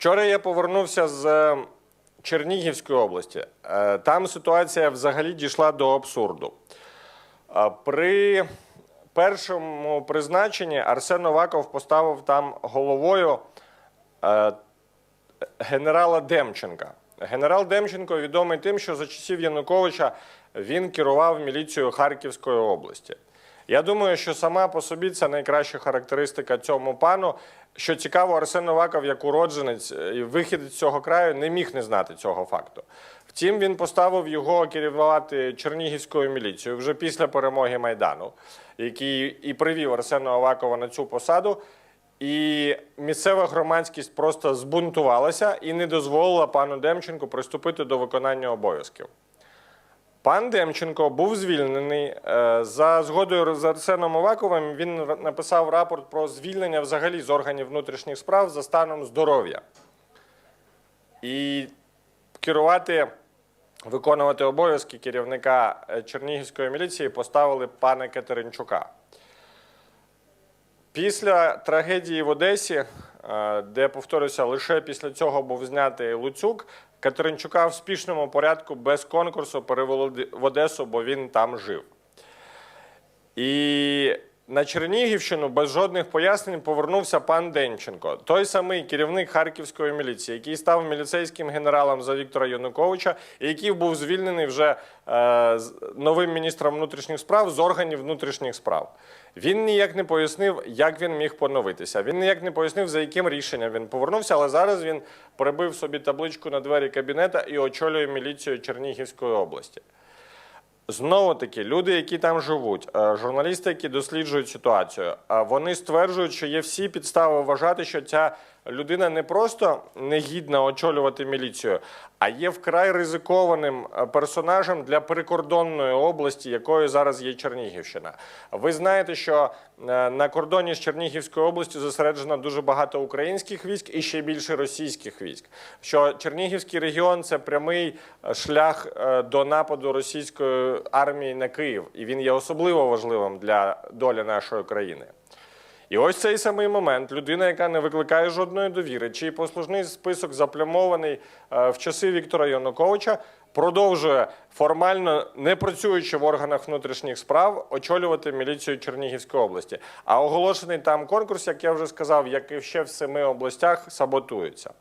Вчора я повернувся з е, Чернігівської області. Е, Там ситуація взагалі дійшла до абсурду. Е, При першому призначенні Арсен Новаков поставив там головою генерала Демченка. Генерал Демченко відомий тим, що за часів Януковича він керував міліцією Харківської області. Я думаю, що сама по собі це найкраща характеристика цьому пану. Що цікаво, Арсен Новаков, як уродженець е, і вихідець з цього краю, не міг не знати цього факту. Втім, він поставив його керувати Чернігівською міліцією вже після перемоги Майдану, який і привів Арсена Авакова на цю посаду. І місцева громадськість просто збунтувалася і не дозволила пану Демченку приступити до виконання обов'язків. Пан Демченко був звільнений е, за згодою з Арсеном Оваковим. Він написав рапорт про звільнення взагалі з органів внутрішніх справ за станом здоров'я. І керувати, виконувати обов'язки керівника е, Чернігівської міліції поставили пана Катеринчука. Після трагедії в Одесі, е, де повторюся, лише після цього був знятий Луцюк, Катеринчука в спішному порядку без конкурсу перевели в Одесу, бо він там жив. І на Чернігівщину без жодних пояснень повернувся пан Денченко, той самий керівник Харківської міліції, який став міліцейським генералом за Віктора Януковича, і який був звільнений вже е, новим міністром внутрішніх справ з органів внутрішніх справ. Він ніяк не пояснив, як він міг поновитися. Він ніяк не пояснив, за яким рішенням він повернувся, але зараз він прибив собі табличку на двері кабінета і очолює міліцію Чернігівської області. Знову таки, люди, які там живуть, е, журналісти, які досліджують ситуацію, е, вони стверджують, що є всі підстави вважати, що ця людина не просто негідна очолювати міліцію, а є вкрай ризикованим е, персонажем для прикордонної області, якою зараз є Чернігівщина. Ви знаєте, що е, на кордоні з Чернігівською областю зосереджено дуже багато українських військ і ще більше російських військ. Що Чернігівський регіон це прямий е, шлях до нападу російської армії на Київ, і він є особливо важливим для долі нашої країни. І ось цей самий момент людина, яка не викликає жодної довіри, чий послужний список заплямований е, в часи Віктора Януковича, продовжує формально, не працюючи в органах внутрішніх справ, очолювати міліцію Чернігівської області. А оголошений там конкурс, як я вже сказав, як і ще в семи областях, саботується.